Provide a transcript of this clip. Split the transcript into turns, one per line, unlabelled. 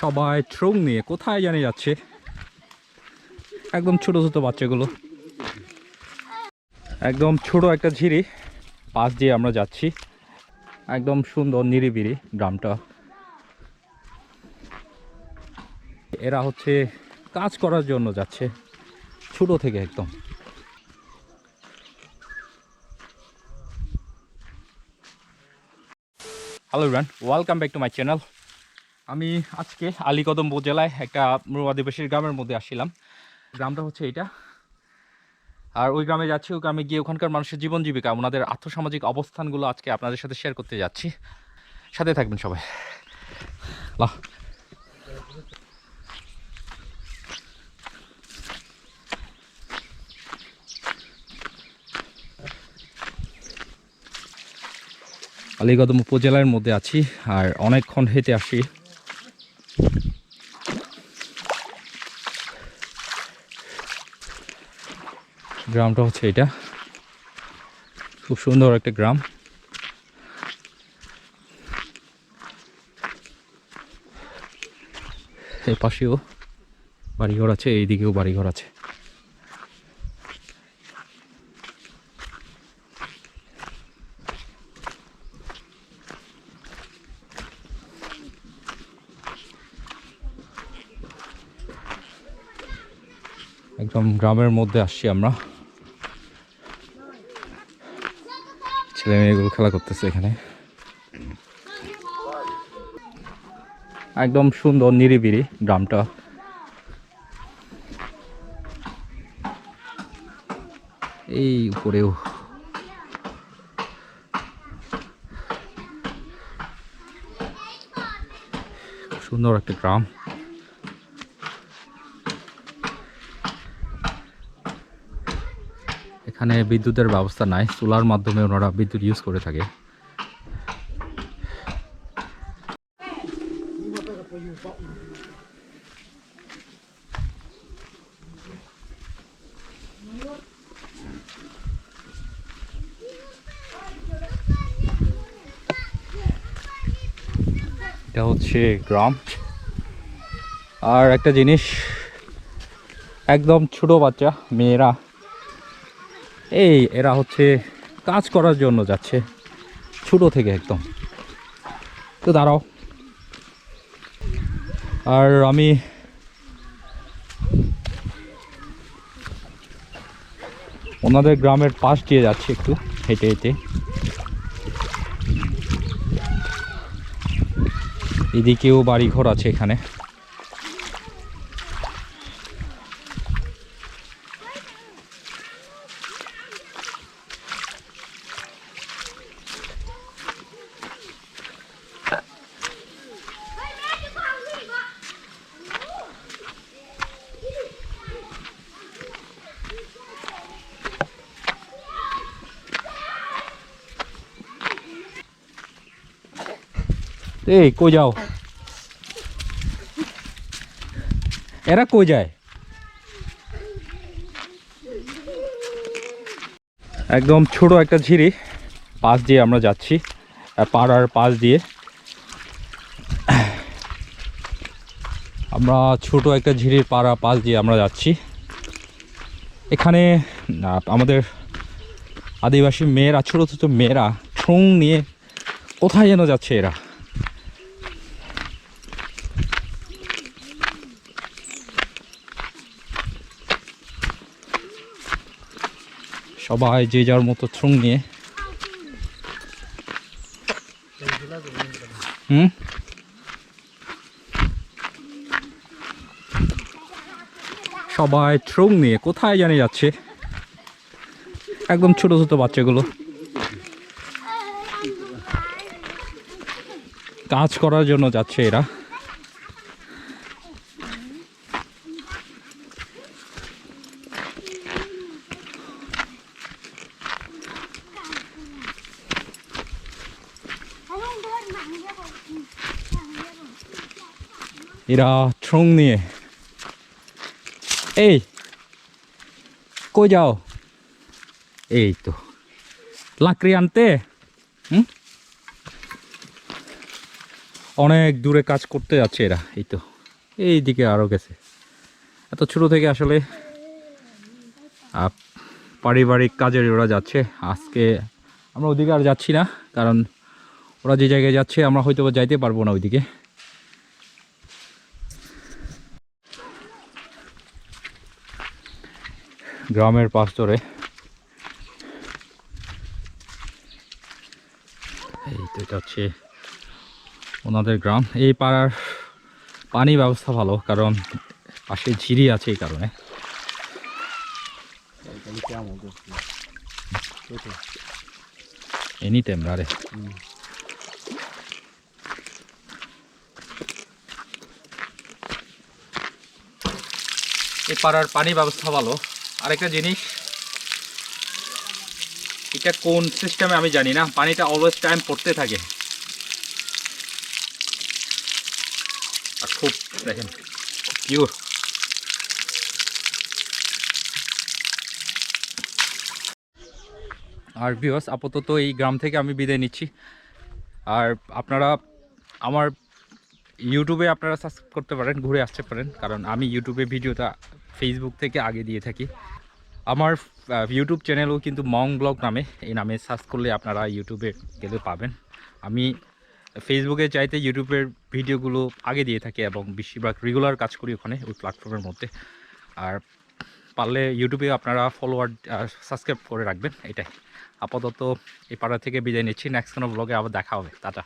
সবাই ট্রং নিয়ে কোথায় জানি যাচ্ছে। একদম ছোট ছোট বাচ্চাগুলো। একদম ছোট একটা ঝিরি পাশ দিয়ে আমরা যাচ্ছি। একদম সুন্দর নিরিবিরি গ্রামটা। এরা হচ্ছে কাজ করার জন্য যাচ্ছে। ছোট থেকে একদম। Hello run welcome back to my channel আমি আজকে আলীকদম উপজেলায় একটা আদিবাসীর গ্রামের মধ্যে আসছিলাম। গ্রামটা হচ্ছে এইটা আর ওই গ্রামে যাচ্ছি, ওই গ্রামে গিয়ে ওখানকার মানুষের জীবন জীবিকা, ওনাদের আর্থসামাজিক অবস্থানগুলো আজকে আপনাদের সাথে শেয়ার করতে যাচ্ছি। সাথে থাকবেন সবাই। আলীগদম উপজেলার মধ্যে আছি, আর অনেকক্ষণ হেঁটে আসি। গ্রামটা হচ্ছে এটা। খুব সুন্দর একটা গ্রাম। এর পাশেও বাড়িঘর আছে, এইদিকেও বাড়িঘর আছে। একদম গ্রামের মধ্যে আসছি আমরা। ছেলে মেয়েগুলো খেলা করতেছে এখানে। একদম সুন্দর নিরিবিরি গ্রামটা এই উপরেও। সুন্দর একটা গ্রাম এখানে বিদ্যুতের ব্যবস্থা নাই সোলার মাধ্যমে ওনারা বিদ্যুৎ ইউজ করে থাকে। এটা হচ্ছে গ্রাম। আর একটা জিনিস, একদম ছোট বাচ্চা, মেয়েরা এই এরা হচ্ছে কাজ করার জন্য যাচ্ছে, ছোট থেকে একদম। তো দাঁড়াও। আর আমি ওনাদের গ্রামের পাশ দিয়ে যাচ্ছি একটু, হেঁটে হেঁটে। এদিকেও বাড়ি ঘর আছে এখানে। এই, কই যাও? এরা কই যায়? একদম ছোট একটা ঝিরি, পাশ দিয়ে আমরা যাচ্ছি পাড়ার পাশ দিয়ে। আমরা ছোট একটা ঝিরির পাড়া পাশ দিয়ে আমরা যাচ্ছি। এখানে আমাদের আদিবাসী মেয়েরা, ছোটো ছোটো মেয়েরা, ঠোং নিয়ে কোথায় যেন যাচ্ছে এরা। সবাই যে যার মতো থ্রুং নিয়ে। হুম? সবাই থ্রুং নিয়ে কোথায় জানি যাচ্ছে। একদম ছোট ছোট বাচ্চাগুলো। কাজ করার জন্য যাচ্ছে এরা। এরা ট্রং নিয়ে এই কই যাও এই তো লাকড়ি আনতে হুম অনেক দূরে কাজ করতে যাচ্ছে এরা, এই তো। এই দিকে আরও গেছে। এত ছোটো থেকে আসলে পারিবারিক কাজের ওরা যাচ্ছে। আজকে আমরা ওদিকে আর যাচ্ছি না, কারণ ওরা যে জায়গায় যাচ্ছে, আমরা হয়তো যাইতে পারব না ওইদিকে। গ্রামের পাশ ধরে এই তো এটা হচ্ছে ওনাদের গ্রাম। এই পাড়ার পানি ব্যবস্থা ভালো, কারণ পাশে ঝিরি আছে এই কারণে। এনি টাইম আরে এই পাড়ার পানি ব্যবস্থা ভালো। আরেকটা জিনিস। এটা কোন সিস্টেমে আমি জানি না, পানিটা অলওয়েজ টাইম পড়তে থাকে। আর খুব, দেখেন পিওর আর বিহস আপাতত এই গ্রাম থেকে আমি বিদায় নিচ্ছি। আর আপনারা আমার ইউটিউবে আপনারা সাবস্ক্রাইব করতে পারেন, ঘুরে আসতে পারেন, কারণ আমি ইউটিউবে ভিডিওটা ফেসবুক থেকে আগে দিয়ে থাকি। আমার ইউটিউব চ্যানেলও কিন্তু মং ব্লগ নামে, এই নামে সার্চ করলে আপনারা ইউটিউবে গেলে পাবেন। আমি ফেসবুকে চাইতে ইউটিউবের ভিডিওগুলো আগে দিয়ে থাকি এবং বেশিরভাগ রেগুলার কাজ করি ওখানে, ওই প্ল্যাটফর্মের মধ্যে। আর পারলে ইউটিউবে আপনারা ফলোয়ার সাবস্ক্রাইব করে রাখবেন, এটাই। আপাতত এই পাড়া থেকে বিদায় নিচ্ছি। নেক্সট কোনো ব্লগে আবার দেখা হবে। টাটা।